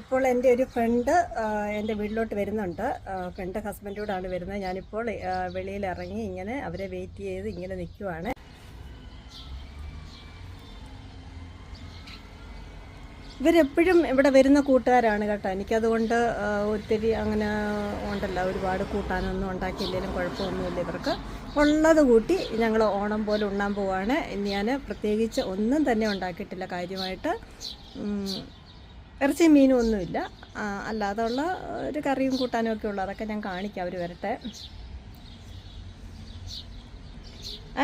ഇപ്പോൾ എന്റെ ഒരു ഫ്രണ്ട് എന്റെ വീട്ടിലോട്ട് വരുന്നുണ്ട്. ഫ്രണ്ട് ഹസ്ബൻഡോടാണ് വരുന്നത്. ഞാനിപ്പോൾ വെളിയിൽ ഇറങ്ങി ഇങ്ങനെ അവരെ വെയിറ്റ് ചെയ്ത് ഇങ്ങനെ നിൽക്കുവാണ് ഇവരെപ്പോഴും ഇവിടെ വരുന്ന കൂട്ടുകാരാണ് കേട്ടോ. എനിക്കതുകൊണ്ട് ഒത്തിരി അങ്ങനെ ഉണ്ടല്ല. ഒരുപാട് കൂട്ടാനൊന്നും ഉണ്ടാക്കിയില്ലെങ്കിലും കുഴപ്പമൊന്നുമില്ല ഇവർക്ക്. ഉള്ളത് കൂട്ടി ഞങ്ങൾ ഓണം പോലെ ഉണ്ണാൻ പോവാണ്. ഞാൻ പ്രത്യേകിച്ച് ഒന്നും തന്നെ ഉണ്ടാക്കിയിട്ടില്ല. കാര്യമായിട്ട് ഇറച്ചിയും മീനും ഒന്നുമില്ല അല്ലാതെ ഉള്ള ഒരു കറിയും കൂട്ടാനും ഒക്കെ ഉള്ളു. അതൊക്കെ ഞാൻ കാണിക്കാം അവർ വരട്ടെ.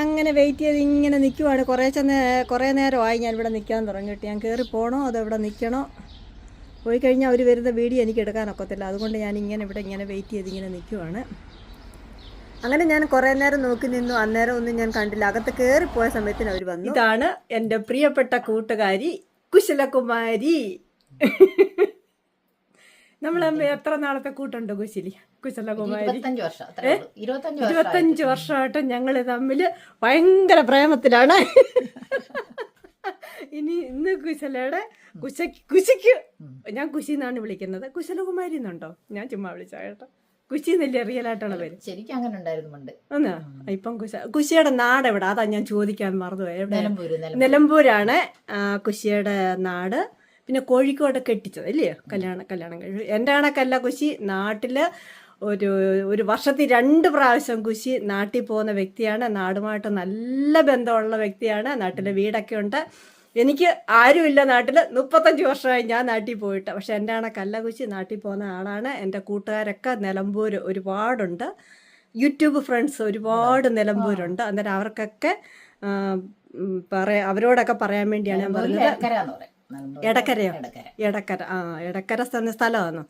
അങ്ങനെ വെയിറ്റ് ചെയ്ത് ഇങ്ങനെ നിൽക്കുവാണ് കുറേ ചെന്ന് കുറേ നേരമായി ഞാൻ ഇവിടെ നിൽക്കാൻ തുടങ്ങിയിട്ട്. ഞാൻ കയറി പോകണോ അതോ ഇവിടെ നിൽക്കണോ? പോയി കഴിഞ്ഞാൽ അവർ വരുന്ന വീഡിയോ എനിക്ക് എടുക്കാനൊക്കത്തില്ല അതുകൊണ്ട് ഞാൻ ഇങ്ങനെ ഇവിടെ ഇങ്ങനെ വെയിറ്റ് ചെയ്ത് ഇങ്ങനെ നിൽക്കുവാണ് അങ്ങനെ ഞാൻ കുറേ നേരം നോക്കി നിന്നു. അന്നേരം ഒന്നും ഞാൻ കണ്ടില്ല. അകത്ത് കയറിപ്പോയ സമയത്തിന് അവർ വന്നു. ഇതാണ് എന്റെ പ്രിയപ്പെട്ട കൂട്ടുകാരി കുശലകുമാരി. നമ്മൾ എത്ര നാളത്തെ കൂട്ടുണ്ട് കുശലി? കുശലകുമാരി ഇരുപത്തഞ്ച് വർഷമായിട്ട്. ഞങ്ങൾ തമ്മിൽ ഭയങ്കര പ്രേമത്തിലാണ്. ഇനി ഇന്ന് കുശലയുടെ കുശ കുശിക്ക് ഞാൻ കുശി എന്നാണ് വിളിക്കുന്നത്. കുശലകുമാരി എന്നുണ്ടോ? ഞാൻ ചുമ്മാ വിളിച്ച കേട്ടോ. കുശി എന്നല്ലേ റിയൽ ആയിട്ടുള്ള പേര്? ശരിക്കും അങ്ങനെ ഉണ്ടായിരുന്നു ഒന്നാ ഇപ്പം കുശ കുശിയുടെ നാട് എവിടെ? അതാ ഞാൻ ചോദിക്കാൻ മറന്നുപോയി. എവിടെ? നിലമ്പൂര് നിലമ്പൂര്. നിലമ്പൂരാണ് കുശിയുടെ നാട്. പിന്നെ കോഴിക്കോട് കെട്ടിച്ചത് അല്ലേ കല്യാണം കല്യാണം കഴിച്ചു. എന്റെ കണക്കല്ല കുശി നാട്ടിൽ ഒരു ഒരു വർഷത്തിൽ രണ്ട് പ്രാവശ്യം കുശി നാട്ടിൽ പോകുന്ന വ്യക്തിയാണ്. നാടുമായിട്ട് നല്ല ബന്ധമുള്ള വ്യക്തിയാണ്. നാട്ടിൽ വീടൊക്കെ ഉണ്ട്. എനിക്ക് ആരുമില്ല നാട്ടിൽ മുപ്പത്തഞ്ച് വർഷമായി ഞാൻ നാട്ടിൽ പോയിട്ട്. പക്ഷെ എന്റെ കണക്കല്ല കുശി നാട്ടിൽ പോകുന്ന ആളാണ്. എന്റെ കൂട്ടുകാരൊക്കെ നിലമ്പൂർ ഒരുപാടുണ്ട്. യൂട്യൂബ് ഫ്രണ്ട്സ് ഒരുപാട് നിലമ്പൂരുണ്ട്. അന്നേരം അവർക്കൊക്കെ പറയാ അവരോടൊക്കെ പറയാൻ വേണ്ടിയാണ് ഞാൻ പറഞ്ഞത്. എന്ന് എടക്കരയോ? എടക്കര. ആ എടക്കര സ്ഥലമാണ്?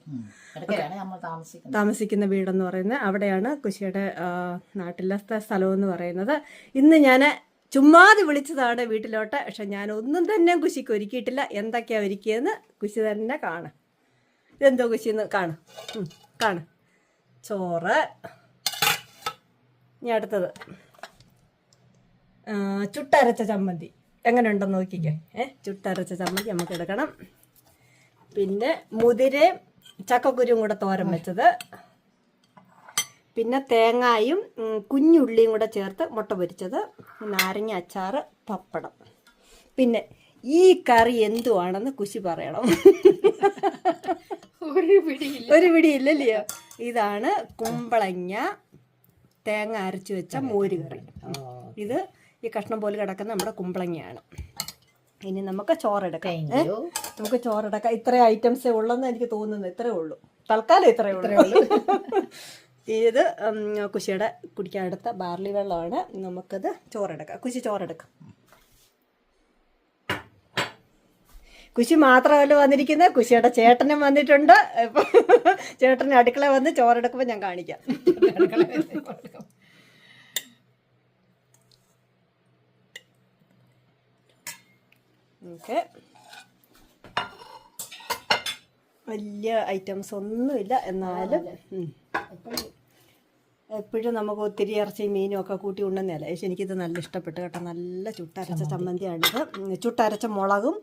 താമസിക്കുന്ന വീടെന്ന് പറയുന്നത്. അവിടെയാണ് കുശിയുടെ നാട്ടിലെ സ്ഥലം സ്ഥലമെന്ന് പറയുന്നത്. ഇന്ന് ഞാൻ ചുമ്മാതെ വിളിച്ചതാണ് വീട്ടിലോട്ട്. പക്ഷെ ഞാൻ ഒന്നും തന്നെ കുശിക്ക് ഒരുക്കിയിട്ടില്ല. എന്തൊക്കെയാണ് ഒരുക്കിയതെന്ന് കുശി തന്നെ കാണാം. ഇതെന്തോ കുശിന്ന് കാണും. കാണും. ചോറ്. ഇനി അടുത്തത്. ചുട്ടരച്ച ചമ്മന്തി. എങ്ങനെ ഉണ്ടെന്ന് നോക്കിക്കേ. ഏ ചുട്ടരച്ച ചമ്മന്തി നമുക്ക് എടുക്കണം. പിന്നെ മുതിരയും ചക്കക്കുരും കൂടെ തോരൻ വെച്ചത്. പിന്നെ തേങ്ങായും കുഞ്ഞുള്ളിയും കൂടെ ചേർത്ത് മുട്ട പൊരിച്ചത്. നാരങ്ങ അച്ചാറ് പപ്പടം. പിന്നെ ഈ കറി എന്തുവാണെന്ന് കുശി പറയണം. ഒരു പിടിയില്ല. ഒരു പിടിയില്ലല്ലയോ? ഇതാണ് കുമ്പളങ്ങ തേങ്ങ അരച്ചു വെച്ച മോര് കറി ഇത് ഈ കഷ്ണം പോലെ കിടക്കുന്ന നമ്മുടെ കുമ്പളങ്ങയാണ്. ഇനി നമുക്ക് ചോറെടുക്കാം. നമുക്ക് ചോറെടുക്കാം. ഇത്ര ഐറ്റംസ് ഉള്ളെന്ന് എനിക്ക് തോന്നുന്നു. ഇത്രേ ഉള്ളൂ. തൽക്കാലം ഇത്രേ ഉള്ളൂ. ഇത് കുശിയുടെ കുടിക്കാൻ എടുത്ത ബാർലി വെള്ളമാണ്. നമുക്കത് ചോറെടുക്കാം. കുശി ചോറെടുക്കാം. കുശി മാത്രമല്ല വന്നിരിക്കുന്നത്. കുശിയുടെ ചേട്ടനും വന്നിട്ടുണ്ട്. ചേട്ടൻ അടുക്കള വന്ന് ചോറെടുക്കുമ്പോൾ ഞാൻ കാണിക്കാം. ഓക്കെ. വലിയ ഐറ്റംസ് ഒന്നുമില്ല എന്നാലും. എപ്പോഴും നമുക്ക് ഒത്തിരി ഇറച്ചി മീനും ഒക്കെ കൂട്ടി ഉണ്ടെന്നല്ല പക്ഷെ എനിക്കിത് നല്ല ഇഷ്ടപ്പെട്ടു കേട്ടോ. നല്ല ചുട്ടരച്ച ചമ്മന്തിയാണിത്. ചുട്ടരച്ച മുളകും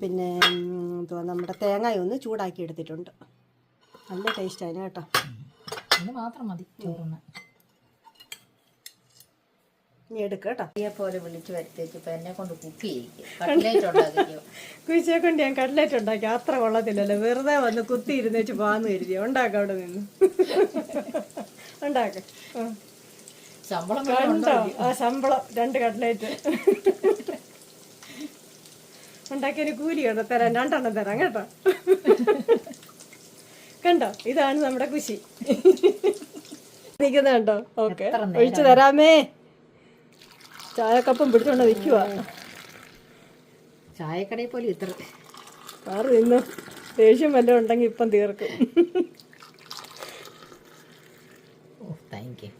പിന്നെ എന്തുവാ നമ്മുടെ തേങ്ങയും ഒന്ന് ചൂടാക്കി എടുത്തിട്ടുണ്ട്. നല്ല ടേസ്റ്റാണ് കേട്ടോ. മാത്രം മതി ചോറിന് ഇനി എടുക്കുക കേട്ടോ. ഈ പോലെ വിളിച്ചു വരുത്തേക്ക് ഇപ്പൊ എന്നെ കൊണ്ട് കുക്ക് ചെയ്യിക്കും. കട്ട്ലേറ്റ് ഉണ്ടാക്കിയോ കുഴിച്ചെ കൊണ്ട് ഞാൻ കട്ട്ലേറ്റ് ഉണ്ടാക്കി. അത്ര കൊള്ളത്തില്ലല്ലോ. വെറുതെ വന്ന് കുത്തി ഇരുന്നേച്ച് പോവാന്ന് പോകാന്ന് കരുതി. ഉണ്ടാക്കാം അവിടെ നിന്ന്. ഉണ്ടാക്ക. ആ. ശമ്പളം കണ്ടോ? ആ ശമ്പളം. രണ്ട് കട്ട്ലേറ്റ് ഉണ്ടാക്കിയതിന് കൂലി കേട്ടോ തരാം. രണ്ടെണ്ണം തരാം കേട്ടോ. കണ്ടോ? ഇതാണ് നമ്മുടെ കുശി. നിൽക്കുന്ന കണ്ടോ ഓക്കെ ഒഴിച്ചു തരാമേ. ചായക്കപ്പം പിടിച്ചോണ്ട് നിൽക്കുക ചായക്കടയിൽ പോലും ഇത്ര സാറ് ഇന്ന് ദേഷ്യം വല്ലതും ഉണ്ടെങ്കിൽ ഇപ്പം തീർക്കും. ഓ താങ്ക് യു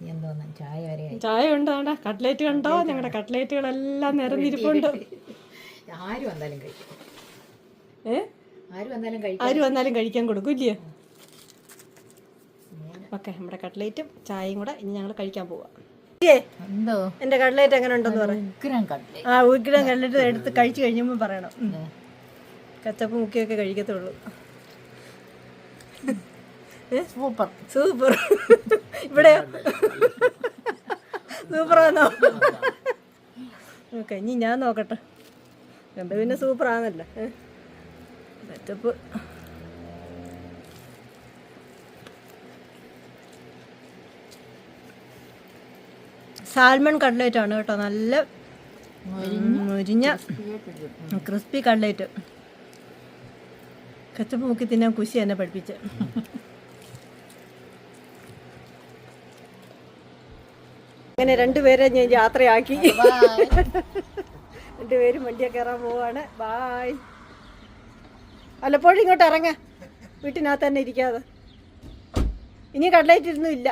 നീ എന്തോന്നാ ചായ വരെ ചായ ഉണ്ടോ കട്ട്ലേറ്റ് കണ്ടോ? ഞങ്ങളുടെ കട്ട്ലേറ്റുകളെല്ലാം നിരന്നിരിപ്പുണ്ട്. ആര് വന്നാലും കഴിക്കും. ഏ? ആര് വന്നാലും കഴിക്കും. ആര് വന്നാലും കഴിക്കാൻ കൊടുക്കും ഇല്ലയോ? ഓക്കെ നമ്മുടെ കട്ട്ലേറ്റും ചായയും കൂടെ ഇനി ഞങ്ങൾ കഴിക്കാൻ പോവാം. എന്റെ കട്ട്ലേറ്റ് എങ്ങനെ ഉണ്ടെന്ന് പറ. ഉഗ്രം കട്ട്ലേറ്റ്. ആ ഉഗ്രം കട്ട്ലേറ്റ് എടുത്ത് കഴിച്ചു കഴിഞ്ഞപ്പോൾ പറയണം. കച്ചപ്പ് മുക്കിയൊക്കെ കഴിക്കത്തുള്ളൂ. സൂപ്പർ. സൂപ്പർ. ഇവിടെ സൂപ്പറാണോ ഓക്കെ ഇനി ഞാൻ നോക്കട്ടെ. എന്റെ പിന്നെ സൂപ്പറാണല്ലോ സെറ്റപ്പ് സാൽമൺ കട്ട്ലേറ്റ് ആണ് കേട്ടോ. നല്ല മുരിഞ്ഞ ക്രിസ്പി കട്ട്ലേറ്റ് കച്ചപ്പ് മുക്കി തിന്നാൻ കുശി എന്നെ പഠിപ്പിച്ച്. അങ്ങനെ രണ്ടുപേരെ ഞാൻ യാത്രയാക്കി. രണ്ടുപേരും വണ്ടിയെ കയറാൻ പോവാണ്. ബായ് വല്ലപ്പോഴും ഇങ്ങോട്ട് ഇറങ്ങ. വീട്ടിനകത്ത് തന്നെ ഇരിക്കാതെ. ഇനി കട്ട്ലേറ്റ് ഇരുന്നും ഇല്ല.